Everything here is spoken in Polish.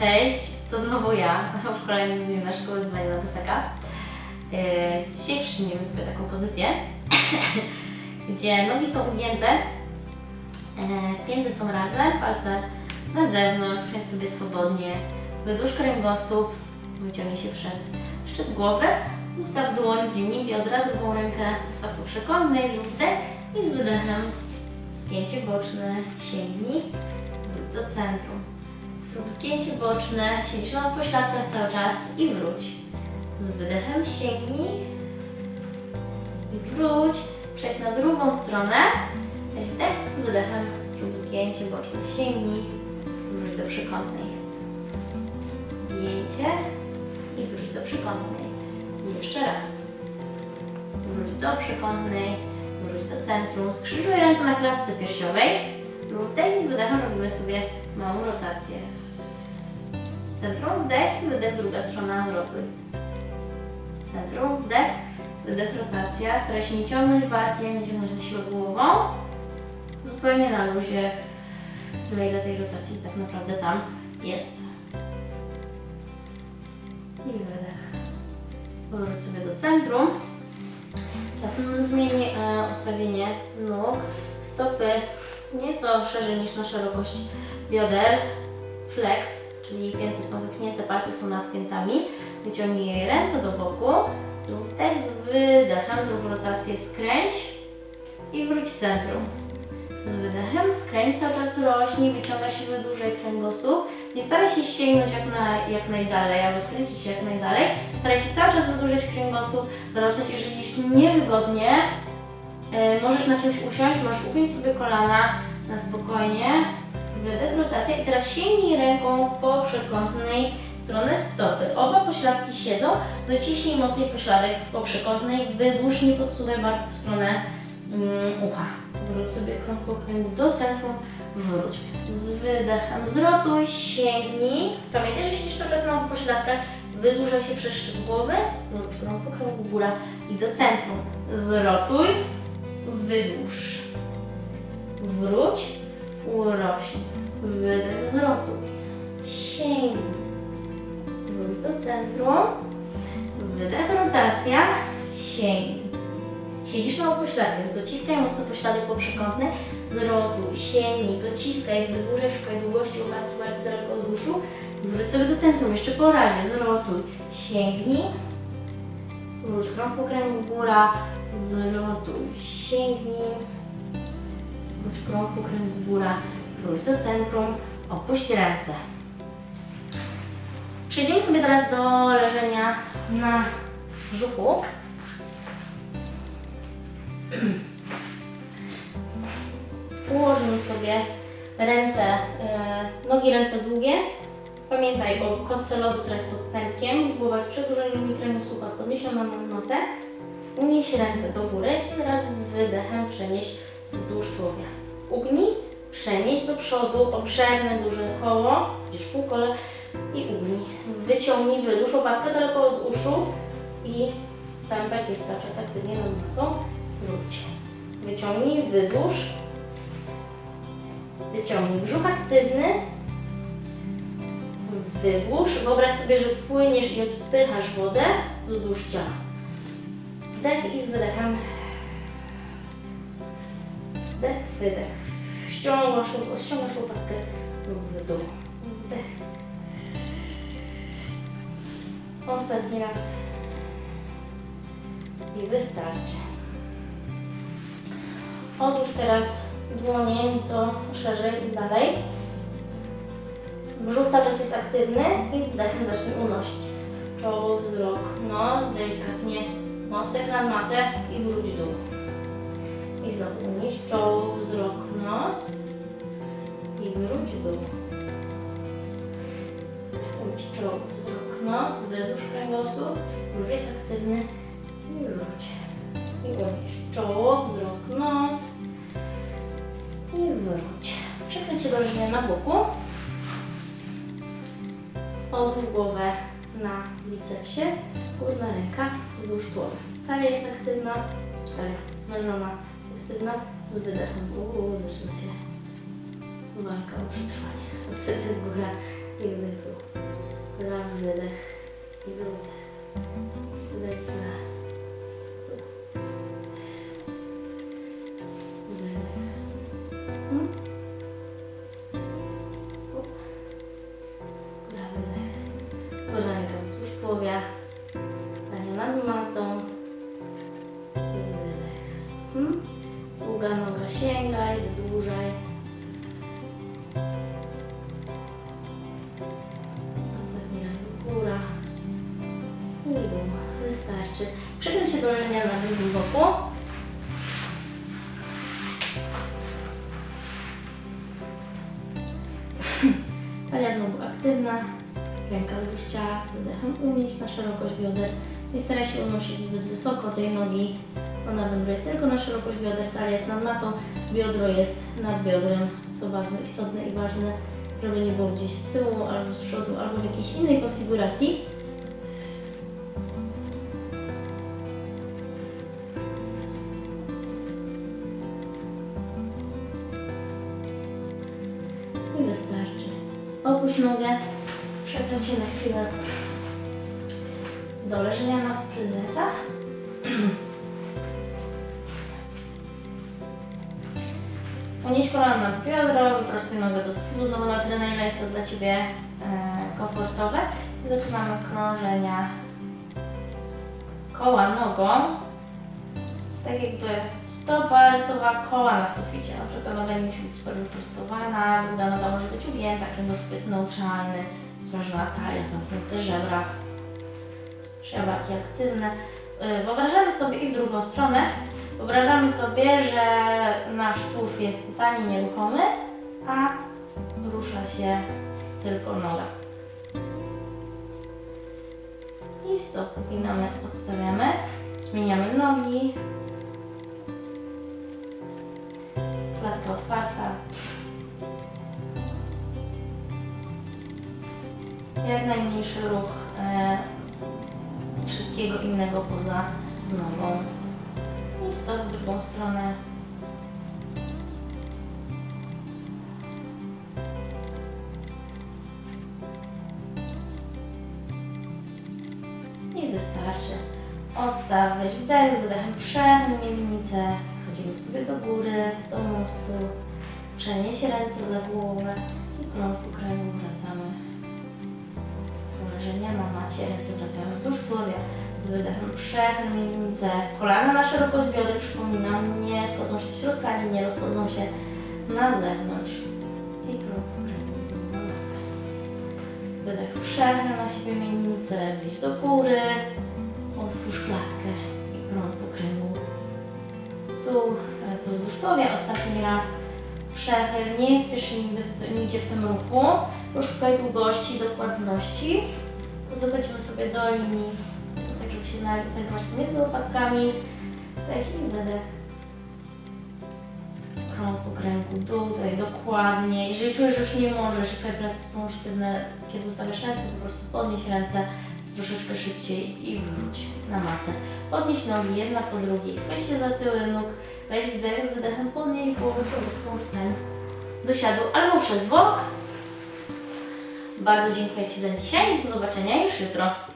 Cześć, to znowu ja w kolejnym dniu na szkoły z Mariana Wysaka. Yy, Dzisiaj przyjmiemy sobie taką pozycję, gdzie nogi są ugięte, yy, pięty są razem, palce na zewnątrz, usiądź sobie swobodnie, wydłuż kręgosłup, wyciągnij się przez szczyt głowy, ustaw dłoń w linii biodra, drugą rękę ustaw po przekątnej, zrób i z wydechem zgięcie boczne, sięgnij do centrum. Zrób zgięcie boczne, siedzisz na pośladkach cały czas i wróć. Z wydechem sięgnij i wróć. Przejdź na drugą stronę. Weź wdech z wydechem. Zrób zgięcie boczne, sięgnij. Wróć do przekątnej. Zgięcie i wróć do przekątnej. Jeszcze raz. Wróć do przekątnej, wróć do centrum. Skrzyżuj ręce na klatce piersiowej. Lub i z wydechem robimy sobie małą rotację. Centrum, wdech i wydech, druga strona, zrotuj. Centrum, wdech, wydech, rotacja. Staraj się nie ciągnąć barkiem, nie ciągnąć na siłę głową. Zupełnie na luzie. Tyle ile tej rotacji tak naprawdę tam jest. I wydech. Powróć sobie do centrum. Teraz zmieni e, ustawienie nóg. Stopy nieco szerzej niż na szerokość bioder. Flex, czyli pięty są wypchnięte, palce są nad piętami. Wyciągnij ręce do boku. Zrób wdech z wydechem, zrób rotację, skręć i wróć centrum. Z wydechem skręć, cały czas rośnij, wyciąga się wydłużaj kręgosłup. Nie staraj się sięgnąć jak, na, jak najdalej, albo skręcić się jak najdalej. Staraj się cały czas wydłużyć kręgosłup, rosnąć. Jeżeli jest niewygodnie, e, możesz na czymś usiąść, możesz upiąć sobie kolana na spokojnie. Wydech, rotacja i teraz sięgnij ręką po przekątnej stronę stopy. Oba pośladki siedzą, dociśnij mocniej pośladek po przekątnej, wydłuż, nie podsuwaj barku w stronę mm, ucha. Wróć sobie krąg po kręgu do centrum, wróć. Z wydechem zrotuj, sięgnij. Pamiętaj, że siedzisz cały czas na pośladkach, wydłużaj się przez szczyt głowy, wróć krąg po kręgu, góra i do centrum. Zrotuj, wydłuż. Wróć, urośnij. Wydech, zrotuj. Sięgnij. Wróć do centrum. Wydech, rotacja. Sięgnij. Siedzisz na pośladkach, dociskaj mocno pośladek poprzekątny, zrotuj, sięgnij, dociskaj, wydłużaj, szukaj długości uwarki, warki daleko od uszu. Wróć sobie do centrum, jeszcze po razie, zrotuj, sięgnij, wróć krąg po kręgu, góra, zrotuj, sięgnij, wróć krąg po kręgu, góra, wróć do centrum, opuść ręce. Przejdziemy sobie teraz do leżenia na brzuchu. Ułożymy sobie ręce, e, nogi, ręce długie. Pamiętaj o kostce lodu, która jest pod pępkiem. Głowa jest przedłużeniem kręgosłupa podniesiona na notę. Unieś ręce do góry i teraz z wydechem przenieś wzdłuż tułowia. Ugnij, przenieś do przodu, obszerne duże koło, gdzieś półkole i ugnij. Wyciągnij, wydłuż łopatkę daleko od uszu i pępek jest cały czas aktywnie nad notą. Wróć. Wyciągnij, wydłuż. Wyciągnij brzuch aktywny. Wydłuż. Wyobraź sobie, że płyniesz i odpychasz wodę wzdłuż ciała. Wdech i z wydechem. Wdech, wydech. Ściągasz, ściągasz łopatkę w dół. Wdech. Ostatni raz. I wystarczy. Odłóż teraz dłonie nieco szerzej i dalej. Brzuch cały czas jest aktywny i z wdechem zacznij unosić. Czoło, wzrok, nos, delikatnie mostek nad matę i wróć dół. Wydłuż kręgosłup, brzuch jest aktywny i wróć. I unieś czoło, wzrok, nos i wróć. Przechwyć się do na boku. Odłóż głowę na bicepsie, górna ręka wzdłuż tułowia. Talia jest aktywna, talia zmężona, aktywna, z wydechem. Uuu, zaczyna się walka o przetrwanie. Wydech góra, I wdech w dół. Góra, wydech. I wydech. Wydech, góra. Przekręć się do leżenia na drugim boku. Talia znowu aktywna. Ręka wzdłuż z wydechem unieść na szerokość bioder. Nie staraj się unosić zbyt wysoko tej nogi. Ona wędruje tylko na szerokość bioder. Talia jest nad matą, biodro jest nad biodrem, co bardzo istotne i ważne, żeby nie było gdzieś z tyłu, albo z przodu, albo w jakiejś innej konfiguracji. Opuść nogę, przekręć się na chwilę do leżenia na plecach. Unieś kolano nad biodro, wyprostuj nogę do spodu, znowu na tyle, na ile jest to dla Ciebie e, komfortowe. I zaczynamy krążenia koła nogą. Tak jakby stopa rysowała koła na suficie. Dobrze, ta noga nie musi być super wyprostowana, druga noga może być ugięta, kręgosłup jest neutralny, zwrażona talia, zamknięte żebra, szlabaki aktywne. Y, Wyobrażamy sobie i w drugą stronę. Wyobrażamy sobie, że nasz tułów jest totalnie nieruchomy, a rusza się tylko noga. I stop, uginamy, odstawiamy, zmieniamy nogi. Jak najmniejszy ruch e, wszystkiego innego poza nogą. I stop w drugą stronę. I wystarczy. Odstaw, weź wdech, z wydechem przechyl miednicę. Chodzimy sobie do góry, do mostu. Przenieś ręce za głowę i krok po kraju wracamy do leżenia na macie. Ręce wracają wzdłuż tułowia. Z wydechem przechyl miednicę. Kolana na szerokość bioder, przypominam, nie schodzą się w środka, nie rozchodzą się na zewnątrz. I krok. Wydech przechyl na siebie miednicę, wyjść do góry. Otwórz klatkę i krąg po kręgu. Tu ręce wzdłuż tułowia. Ostatni raz przechyl. Nie spiesz się nigdy nigdzie w tym ruchu. Poszukaj długości, dokładności. Dochodzimy sobie do linii, tak żeby się zna- znajdować pomiędzy łopatkami. Wdech i wydech. Krąg po kręgu, dół, tutaj dokładnie. Jeżeli czujesz, że już nie możesz, że Twoje plecy są sztywne, kiedy zostawiasz ręce, po prostu podnieś ręce troszeczkę szybciej i wróć na matę. Podnieś nogi jedna po drugiej, chwyć się za tyły nóg, weź wdech z wydechem, podnieś głowę prostą, wstań do siadu albo przez bok. Bardzo dziękuję Ci za dzisiaj i do zobaczenia już jutro.